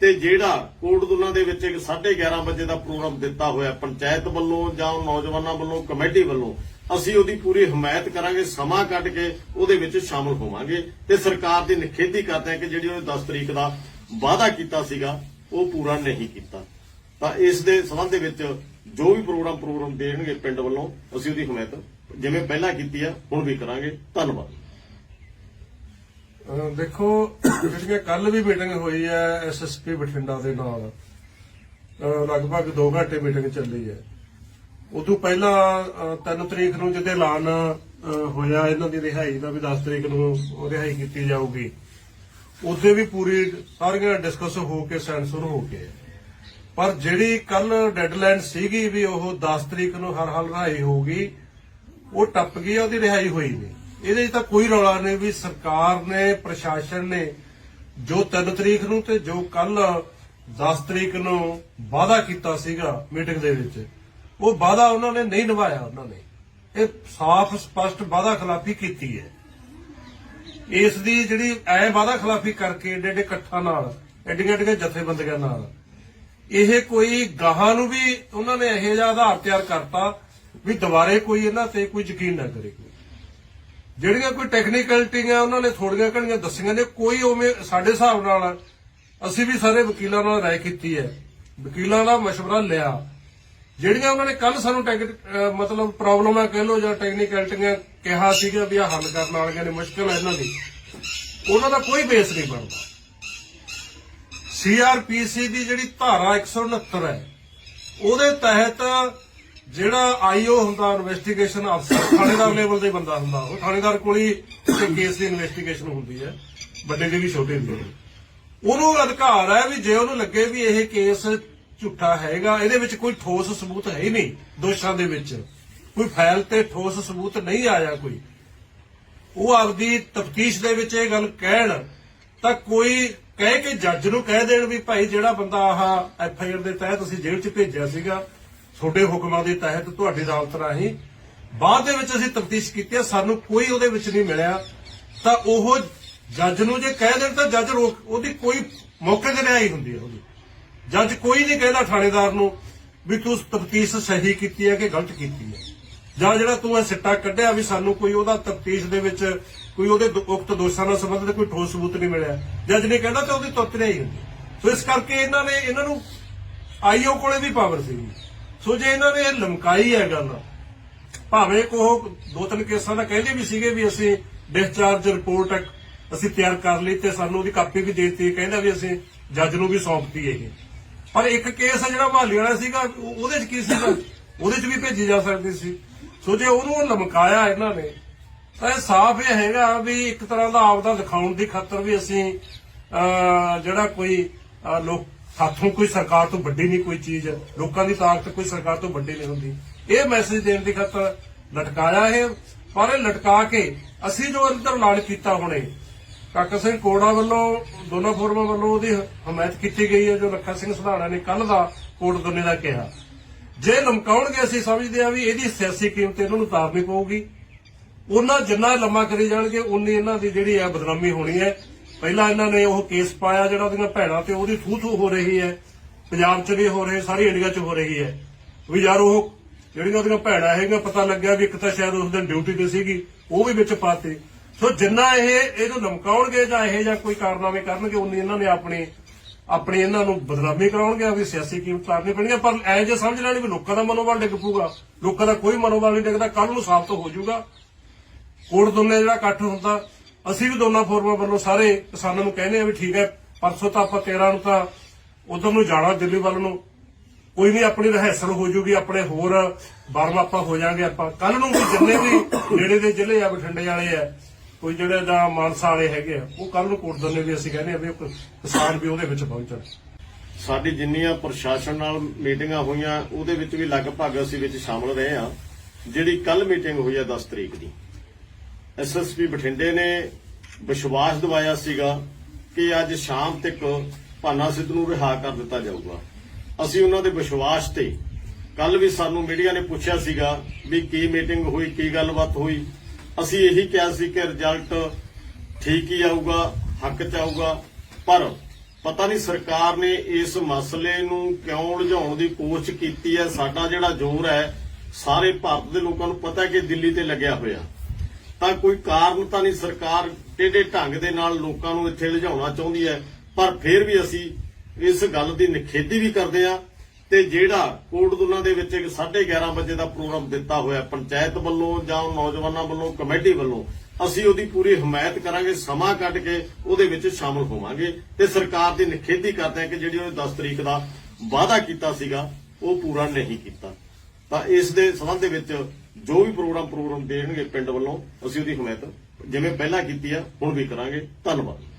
ਤੇ ਜਿਹੜਾ ਕੋਟਦੁਨਾ ਦੇ ਵਿੱਚ ਇੱਕ 11:30 ਵਜੇ ਦਾ ਪ੍ਰੋਗਰਾਮ ਦਿੱਤਾ ਹੋਇਆ ਪੰਚਾਇਤ ਵੱਲੋਂ ਜਾਂ ਨੌਜਵਾਨਾਂ ਵੱਲੋਂ, ਕਮੇਟੀ ਵੱਲੋਂ, ਅਸੀਂ ਉਹਦੀ ਪੂਰੀ ਹਮਾਇਤ ਕਰਾਂਗੇ, ਸਮਾਂ ਕੱਢ ਕੇ ਉਹਦੇ ਵਿੱਚ ਸ਼ਾਮਲ ਹੋਵਾਂਗੇ ਤੇ ਸਰਕਾਰ ਦੀ ਨਿਖੇਧੀ ਕਰਦੇ ਹਾਂ ਕਿ ਜਿਹੜੀ ਉਹ 10 ਤਰੀਕ ਦਾ ਵਾਅਦਾ ਕੀਤਾ ਸੀਗਾ, ਉਹ ਪੂਰਾ ਨਹੀਂ ਕੀਤਾ। ਤਾਂ ਇਸ ਦੇ ਸੰਬੰਧ ਦੇ ਵਿੱਚ ਜੋ ਵੀ ਪ੍ਰੋਗਰਾਮ ਪ੍ਰੋਗਰਾਮ ਦੇਣਗੇ ਪਿੰਡ ਵੱਲੋਂ, ਅਸੀਂ ਉਹਦੀ ਹਮਾਇਤ ਜਿਵੇਂ ਪਹਿਲਾਂ ਕੀਤੀ ਆ, ਹੁਣ ਵੀ ਕਰਾਂਗੇ। ਧੰਨਵਾਦ। ਦੇਖੋ, ਜਿਹੜੀਆਂ ਕੱਲ ਵੀ ਮੀਟਿੰਗ ਹੋਈ ਹੈ ਐਸਐਸਪੀ ਬਠਿੰਡਾ ਦੇ ਨਾਲ ਲਗਭਗ 2 ਘੰਟੇ ਮੀਟਿੰਗ ਚੱਲੀ ਹੈ। ਉਦੋਂ ਪਹਿਲਾਂ 3 ਤਰੀਕ ਨੂੰ ਜਦੋਂ ਐਲਾਨ ਹੋਇਆ, ਇਹਨਾਂ ਦੀ ਰਿਹਾਈ ਦਾ ਵੀ 10 ਤਰੀਕ ਨੂੰ ਰਿਹਾਈ ਕੀਤੀ ਜਾਊਗੀ, ਉਹਦੇ ਵੀ ਪੂਰੀ ਸਾਰੀਆਂ ਡਿਸਕਸ ਹੋ ਕੇ ਸੈਂਸਰ ਹੋ ਕੇ ਪਰ ਜਿਹੜੀ ਕੱਲ ਡੈਡਲਾਈਨ ਸੀਗੀ ਵੀ ਉਹ 10 ਤਰੀਕ ਨੂੰ ਹਰ ਹਾਲ ਰਿਹਾਈ ਹੋਊਗੀ, ਉਹ ਟੱਪ ਗਈ ਉਹਦੀ ਰਿਹਾਈ ਹੋਈ ਨਹੀਂ। ਇਹਦੇ 'ਚ ਤਾਂ ਕੋਈ ਰੌਲਾ ਨਹੀਂ ਵੀ ਸਰਕਾਰ ਨੇ, ਪ੍ਰਸ਼ਾਸਨ ਨੇ ਜੋ 3 ਤਰੀਕ ਨੂੰ ਤੇ ਜੋ ਕੱਲ 10 ਤਰੀਕ ਨੂੰ ਵਾਅਦਾ ਕੀਤਾ ਸੀਗਾ ਮੀਟਿੰਗ ਦੇ ਵਿੱਚ, ਉਹ ਵਾਅਦਾ ਉਹਨਾਂ ਨੇ ਨਹੀਂ ਨਿਭਾਇਆ ਉਹਨਾਂ ਨੇ। ਇਹ ਸਾਫ਼, ਸਪਸ਼ਟ ਵਾਅਦਾ ਖਿਲਾਫੀ ਕੀਤੀ ਹੈ। ਇਸ ਦੀ ਜਿਹੜੀ ਐ ਵਾਅਦਾ ਖਿਲਾਫੀ ਕਰਕੇ ਏਡੇ ਏਡੇ ਇਕੱਠਾਂ ਨਾਲ ਏਡੀਆਂ ਏਡੀਆਂ ਜਥੇਬੰਦੀਆਂ ਨਾਲ ਇਹ ਕੋਈ ਗਾਹਾਂ ਨੂੰ ਵੀ ਉਹਨਾਂ ਨੇ ਇਹੋ ਜਿਹਾ ਆਧਾਰ ਤਿਆਰ ਕਰਤਾ ਵੀ ਦੁਬਾਰੇ ਕੋਈ ਇਹਨਾਂ ਤੇ ਕੋਈ ਯਕੀਨ ਨਾ ਕਰੇ ਕੋਈ ਜਿਹੜੀਆਂ ਕੋਈ ਟੈਕਨੀਕਲਟੀਆਂ ਉਹਨਾਂ ਨੇ ਥੋੜੀਆਂ ਘਣੀਆਂ ਦੱਸੀਆਂ ਨੇ ਕੋਈ ਉਵੇਂ ਸਾਡੇ ਹਿਸਾਬ ਨਾਲ ਅਸੀਂ ਵੀ ਸਾਰੇ ਵਕੀਲਾਂ ਨਾਲ ਰਾਏ ਕੀਤੀ ਹੈ ਵਕੀਲਾਂ ਦਾ مشورہ ਲਿਆ ਜਿਹੜੀਆਂ ਉਹਨਾਂ ਨੇ ਕੱਲ ਸਾਨੂੰ ਟੈਕ- ਅਹ ਮਤਲਬ ਪ੍ਰੋਬਲਮਾਂ ਕਹਿ ਲੋ ਜਾਂ ਟੈਕਨੀਕਲਟੀਆਂ ਕਿਹਾ ਸੀਗਾ ਵੀ ਆ ਹੱਲ ਕਰਨ ਵਾਲੀਆਂ ਨੇ ਮੁਸ਼ਕਲ ਹੈ ਇਹਨਾਂ ਦੀ ਉਹਨਾਂ ਦਾ ਕੋਈ ਬੇਸ ਨਹੀਂ ਬਣਦਾ ਸੀਆਰਪੀਸੀ ਦੀ ਜਿਹੜੀ ਧਾਰਾ 169 ਹੈ, ਉਹਦੇ ਤਹਿਤ ਜਿਹੜਾ ਆਈਓ ਹੁੰਦਾ ਇਨਵੈਸਟੀਗੇਸ਼ਨ ਅਫਸਰ ਥਾਣੇਦਾਰ ਲੈਵਲ ਦੇ ਬੰਦਾ ਹੁੰਦਾ ਉਹ। ਥਾਣੇਦਾਰ ਕੋਲ ਹੀ ਕੇਸ ਦੀ ਇਨਵੈਸਟੀਗੇਸ਼ਨ ਹੁੰਦੀ ਹੈ, ਵੱਡੇ ਦੀ ਵੀ, ਛੋਟੇ ਦੀ ਵੀ। ਉਹਨੂੰ ਅਧਿਕਾਰ ਹੈ ਵੀ ਜੇ ਉਹਨੂੰ ਲੱਗੇ ਵੀ ਇਹ ਕੇਸ ਝੂਠਾ ਹੈਗਾ, ਇਹਦੇ ਵਿੱਚ ਕੋਈ ਠੋਸ ਸਬੂਤ ਹੈ ਹੀ ਨਹੀਂ, ਦੋਸ਼ਾਂ ਦੇ ਵਿੱਚ। ਕੋਈ ਫਾਈਲ ਤੇ ਠੋਸ ਸਬੂਤ ਨਹੀਂ ਆਇਆ ਕੋਈ। ਉਹ ਆਪਦੀ ਤਫਤੀਸ਼ ਦੇ ਵਿੱਚ ਇਹ ਗੱਲ ਕਹਿਣ ਤਾਂ ਕੋਈ ਕਹਿ ਕੇ ਜੱਜ ਨੂੰ ਕਹਿ ਦੇਣ ਵੀ ਭਾਈ ਜਿਹੜਾ ਬੰਦਾ ਆਹ ਐਫ ਆਈ ਆਰ ਦੇ ਤਹਿਤ ਅਸੀਂ ਜੇਲ੍ਹ 'ਚ ਭੇਜਿਆ ਸੀਗਾ, ਤੁਹਾਡੇ ਹੁਕਮਾਂ ਦੇ ਤਹਿਤ ਤੁਹਾਡੀ ਅਦਾਲਤ ਰਾਹੀਂ, ਬਾਅਦ ਦੇ ਵਿੱਚ ਅਸੀਂ ਤਫਤੀਸ਼ ਕੀਤੀ ਸਾਨੂੰ ਕੋਈ ਉਹਦੇ ਵਿੱਚ ਨਹੀਂ ਮਿਲਿਆ। ਤਾਂ ਉਹ ਜੱਜ ਨੂੰ ਜੇ ਕਹਿ ਦੇਣ ਤਾਂ ਜੱਜ ਰੋਕ, ਉਹਦੀ ਕੋਈ ਮੌਕੇ ਤੇ ਰਿਹਾਈ ਹੁੰਦੀ ਹੈ ਉਹਦੀ। ਜੱਜ ਕੋਈ ਨਹੀਂ ਕਹਿੰਦਾ ਥਾਣੇਦਾਰ ਨੂੰ ਵੀ ਤੂੰ ਤਫਤੀਸ਼ ਸਹੀ ਕੀਤੀ ਹੈ ਕਿ ਗਲਤ ਕੀਤੀ ਹੈ। ਜਾਂ ਜਿਹੜਾ ਤੂੰ ਇਹ ਸਿੱਟਾ ਕੱਢਿਆ ਵੀ ਸਾਨੂੰ ਕੋਈ ਉਹਦਾ ਤਫਤੀਸ਼ ਦੇ ਵਿੱਚ ਕੋਈ ਉਹਦੇ ਉਕਤ ਦੋਸ਼ਾਂ ਨਾਲ ਸੰਬੰਧਿਤ ਕੋਈ ਠੋਸ ਸਬੂਤ ਨਹੀਂ ਮਿਲਿਆ। ਜੱਜ ਨੇ ਕਹਿੰਦਾ ਤਾਂ ਉਹਦੀ ਤੁਰਤ ਨਹੀਂ ਹੁੰਦੀ ਸੋ ਇਸ ਕਰਕੇ ਇਹਨਾਂ ਨੇ ਇਹਨਾਂ ਨੂੰ ਆਈਓ ਕੋਲੇ ਵੀ ਪਾਵਰ ਸੀਗੀ ਸੋ ਜੇ ਇਹਨਾਂ ਨੇ ਲਮਕਾਈ ਹੈ ਗੱਲ, ਭਾਵੇਂ ਕੋ ਦੋ ਤਿੰਨ ਕੇਸਾਂ ਦਾ ਕਹਿੰਦੇ ਵੀ ਸੀਗੇ ਵੀ ਅਸੀਂ ਡਿਸਚਾਰਜ ਰਿਪੋਰਟ ਅਸੀਂ ਤਿਆਰ ਕਰ ਲਈ ਤੇ ਸਾਨੂੰ ਉਹਦੀ ਕਾਪੀ ਵੀ ਦੇ ਦਿੱਤੀ ਕਹਿੰਦਾ ਵੀ ਅਸੀਂ ਜੱਜ ਨੂੰ ਵੀ ਸੌਂਪਤੀ ਇਹ। ਪਰ ਇੱਕ ਕੇਸ ਆ ਜਿਹੜਾ ਬਹਾਲੀ ਵਾਲਾ ਸੀਗਾ, ਉਹਦੇ 'ਚ ਕੀ ਸੀਗਾ? ਉਹਦੇ 'ਚ ਵੀ ਭੇਜੀ ਜਾ ਸਕਦੀ ਸੀ। ਸੋ ਜੇ ਉਹਨੂੰ ਲਮਕਾਇਆ ਇਹਨਾਂ ਨੇ ਤਾਂ ਇਹ ਸਾਫ਼ ਇਹ ਹੈਗਾ ਵੀ ਇੱਕ ਤਰ੍ਹਾਂ ਦਾ ਆਪਦਾ ਦਿਖਾਉਣ ਦੀ ਖਾਤਰ ਵੀ ਅਸੀਂ ਜਿਹੜਾ ਕੋਈ ਅਹ, ਲੋਕ ਸਾਥੋਂ ਕੋਈ ਸਰਕਾਰ ਤੋਂ ਵੱਡੀ ਨਹੀਂ ਕੋਈ ਚੀਜ਼ ਲੋਕਾਂ ਦੀ ਤਾਕਤ ਕੋਈ ਸਰਕਾਰ ਤੋਂ ਵੱਡੀ ਨਹੀਂ ਹੁੰਦੀ। ਇਹ ਮੈਸੇਜ ਦੇਣ ਦੀ ਖਾਤਰ ਲਟਕਾਇਆ ਇਹ ਪਰ ਇਹ ਲਟਕਾ ਕੇ ਅਸੀਂ ਜੋ ਅੰਦਰ ਲਾਲ ਕੀਤਾ ਹੁਣੇ ਕਾਕਾ ਸਿੰਘ ਕੋੜਾ ਵੱਲੋਂ ਦੋਨਾਂ ਫੋਰਮਾਂ ਵੱਲੋਂ ਉਹਦੀ ਹਮਾਇਤ ਕੀਤੀ ਗਈ ਹੈ ਜੋ ਲੱਖਾ ਸਿੰਘ ਸਧਾਣਾ ਨੇ ਕੱਲ ਦਾ ਕੋਟ ਦੋਨੇ ਦਾ ਕਿਹਾ। ਜੇ ਲਮਕਾਉਣਗੇ ਅਸੀਂ ਸਮਝਦੇ ਆ ਵੀ ਇਹਦੀ ਸਿਆਸੀ ਕੀਮਤ ਇਹਨਾਂ ਨੂੰ ਤਾਰਨੀ ਪਊਗੀ। ਉਹਨਾਂ ਜਿੰਨਾ ਲੰਮਾ ਕਰੀ ਜਾਣਗੇ ਉਨੀ ਇਹਨਾਂ ਦੀ ਜਿਹੜੀ ਹੈ ਬਦਨਾਮੀ ਹੋਣੀ ਹੈ। ਪਹਿਲਾਂ ਇਹਨਾਂ ਨੇ ਉਹ ਕੇਸ ਪਾਇਆ ਜਿਹੜਾ ਉਹਦੀਆਂ ਭੈਣਾਂ ਤੇ ਉਹਦੀ ਥੂ ਥੂ ਹੋ ਰਹੀ ਹੈ। ਪੰਜਾਬ 'ਚ ਵੀ ਹੋ ਰਹੀ, ਸਾਰੀ ਇੰਡੀਆ 'ਚ ਹੋ ਰਹੀ ਹੈ। ਵੀ ਯਾਰ ਉਹ ਜਿਹੜੀਆਂ ਉਹਦੀਆਂ ਭੈਣਾਂ ਹੈਗੀਆਂ, ਪਤਾ ਲੱਗਿਆ ਵੀ ਇੱਕ ਤਾਂ ਸ਼ਾਇਦ ਉਸ ਦਿਨ ਡਿਊਟੀ ਤੇ ਸੀਗੀ, ਉਹ ਵੀ ਵਿੱਚ ਪਾਤੇ ਸੋ ਜਿੰਨਾ ਇਹ, ਇਹਨੂੰ ਲਮਕਾਉਣਗੇ ਜਾਂ ਇਹ ਜਾਂ ਕੋਈ ਕਾਰਨਾਮੇ ਕਰਨਗੇ ਉਨੀ ਇਹਨਾਂ ਨੇ ਆਪਣੀ ਆਪਣੀ ਇਹਨਾਂ ਨੂੰ ਬਦਨਾਮੀ ਕਰਾਉਣਗੇ, ਵੀ ਸਿਆਸੀ ਕੀਮਤ ਤਾਰਨੀ ਪੈਣਗੇ ਪਰ ਐ ਜੇ ਸਮਝ ਲੈਣੀ ਵੀ ਲੋਕਾਂ ਦਾ ਮਨੋਬਲ ਡਿੱਗ ਪੂਗਾ ਲੋਕਾਂ ਦਾ ਕੋਈ ਮਨੋਬਲ ਨਹੀਂ ਡਿੱਗਦਾ ਕੱਲ ਨੂੰ ਸਾਬਤ ਹੋ ਜਾਊਗਾ। ਕੋਟ ਦੋਨੇ ਜਿਹੜਾ ਇਕੱਠ ਹੁੰਦਾ, ਅਸੀਂ ਵੀ ਦੋਨਾਂ ਫੋਰਮਾਂ ਵੱਲੋਂ ਸਾਰੇ ਕਿਸਾਨਾਂ ਨੂੰ ਕਹਿੰਦੇ ਆ ਵੀ ਠੀਕ ਹੈ, ਪਰਸੋਂ ਤਾਂ ਆਪਾਂ 13 ਨੂੰ ਤਾਂ ਉਧਰ ਨੂੰ ਜਾਣਾ, ਦਿੱਲੀ ਵੱਲ ਨੂੰ। ਕੋਈ ਨਹੀਂ, ਆਪਣੀ ਰਹਿਸਲ ਹੋ ਜੂਗੀ, ਆਪਣੇ ਹੋਰ ਬਰਮ ਆਪਾਂ ਹੋ ਜਾਾਂਗੇ ਆਪਾਂ। ਕੱਲ ਨੂੰ ਵੀ ਜਿੰਨੇ ਵੀ ਨੇੜੇ ਦੇ ਜ਼ਿਲ੍ਹੇ ਆ, ਬਠਿੰਡੇ ਵਾਲੇ ਆ, ਕੋਈ ਜਿਹੜੇ ਦਾ ਮਾਨਸਾ ਵਾਲੇ ਹੈਗੇ ਆ, ਉਹ ਕੱਲ ਨੂੰ ਕੋਟ ਦੋਨੇ ਵੀ ਅਸੀਂ ਕਹਿੰਦੇ ਆ ਵੀ ਕਿਸਾਨ ਵੀ ਉਹਦੇ ਵਿੱਚ ਪਹੁੰਚਣ ਸਾਡੀ ਜਿੰਨੀਆਂ ਪ੍ਰਸ਼ਾਸਨ ਨਾਲ ਮੀਟਿੰਗਾਂ ਹੋਈਆਂ, ਉਹਦੇ ਵਿੱਚ ਵੀ ਲਗਭਗ ਅਸੀਂ ਵਿੱਚ ਸ਼ਾਮਲ ਰਹੇ ਆ ਜਿਹੜੀ ਕੱਲ ਮੀਟਿੰਗ ਹੋਈ ਆ 10 ਤਰੀਕ ਦੀ। ਐਸਐਸਪੀ ਬਠਿੰਡੇ ਨੇ ਵਿਸ਼ਵਾਸ ਦਿਵਾਇਆ ਸੀਗਾ ਕਿ ਅੱਜ ਸ਼ਾਮ ਤੱਕ ਭਾਨਾ ਸਿੱਧੂ ਨੂੰ ਰਿਹਾ ਕਰ ਦਿੱਤਾ ਜਾਊਗਾ। ਅਸੀਂ ਉਹਨਾਂ ਦੇ ਵਿਸ਼ਵਾਸ ਤੇ ਕੱਲ ਵੀ ਸਾਨੂੰ ਮੀਡੀਆ ਨੇ ਪੁੱਛਿਆ ਸੀਗਾ ਵੀ ਕੀ ਮੀਟਿੰਗ ਹੋਈ, ਕੀ ਗੱਲਬਾਤ ਹੋਈ। ਅਸੀਂ ਇਹੀ ਕਿਹਾ ਸੀ ਕਿ ਰਿਜ਼ਲਟ ਠੀਕ ਹੀ ਆਊਗਾ, ਹੱਕ ਚ ਆਊਗਾ। ਪਰ ਪਤਾ ਨਹੀਂ ਸਰਕਾਰ ਨੇ ਇਸ ਮਸਲੇ ਨੂੰ ਕਿਉਂ ਉਲਝਾਉਣ ਦੀ ਕੋਸ਼ਿਸ਼ ਕੀਤੀ ਹੈ। ਸਾਡਾ ਜਿਹੜਾ ਜ਼ੋਰ ਹੈ, ਸਾਰੇ ਭਾਰਤ ਦੇ ਲੋਕਾਂ ਨੂੰ ਪਤਾ ਹੈ ਕਿ ਦਿੱਲੀ ਤੇ ਲੱਗਿਆ ਹੋਇਆ। ਤਾਂ ਕੋਈ ਕਾਰਨ ਤਾਂ ਨਹੀਂ ਸਰਕਾਰ ਟੇਢੇ ਢੰਗ ਦੇ ਨਾਲ ਲੋਕਾਂ ਨੂੰ ਇੱਥੇ ਲਿਜਾਉਣਾ ਚਾਹੁੰਦੀ ਹੈ? ਪਰ ਫਿਰ ਵੀ ਅਸੀਂ ਇਸ ਗੱਲ ਦੀ ਨਿਖੇਧੀ ਵੀ ਕਰਦੇ ਆ ਤੇ ਜਿਹੜਾ ਕੋਟਦੁਨਾ ਦੇ ਵਿੱਚ ਇੱਕ 11:30 ਵਜੇ ਦਾ ਪ੍ਰੋਗਰਾਮ ਦਿੱਤਾ ਹੋਇਆ ਪੰਚਾਇਤ ਵੱਲੋਂ ਜਾਂ ਨੌਜਵਾਨਾਂ ਵੱਲੋਂ, ਕਮੇਟੀ ਵੱਲੋਂ, ਅਸੀਂ ਉਹਦੀ ਪੂਰੀ ਹਮਾਇਤ ਕਰਾਂਗੇ, ਸਮਾਂ ਕੱਢ ਕੇ ਉਹਦੇ ਵਿੱਚ ਸ਼ਾਮਲ ਹੋਵਾਂਗੇ ਤੇ ਸਰਕਾਰ ਦੀ ਨਿਖੇਧੀ ਕਰਦੇ ਹਾਂ ਕਿ ਜਿਹੜੀ ਉਹ 10 ਤਰੀਕ ਦਾ ਵਾਅਦਾ ਕੀਤਾ ਸੀਗਾ, ਉਹ ਪੂਰਾ ਨਹੀਂ ਕੀਤਾ। ਤਾਂ ਇਸ ਦੇ ਸੰਬੰਧ ਦੇ ਵਿੱਚ ਜੋ ਵੀ ਪ੍ਰੋਗਰਾਮ ਪ੍ਰੋਗਰਾਮ ਦੇਣਗੇ ਪਿੰਡ ਵੱਲੋਂ, ਅਸੀਂ ਉਹਦੀ ਹਮਾਇਤ ਜਿਵੇਂ ਪਹਿਲਾਂ ਕੀਤੀ ਆ, ਹੁਣ ਵੀ ਕਰਾਂਗੇ। ਧੰਨਵਾਦ।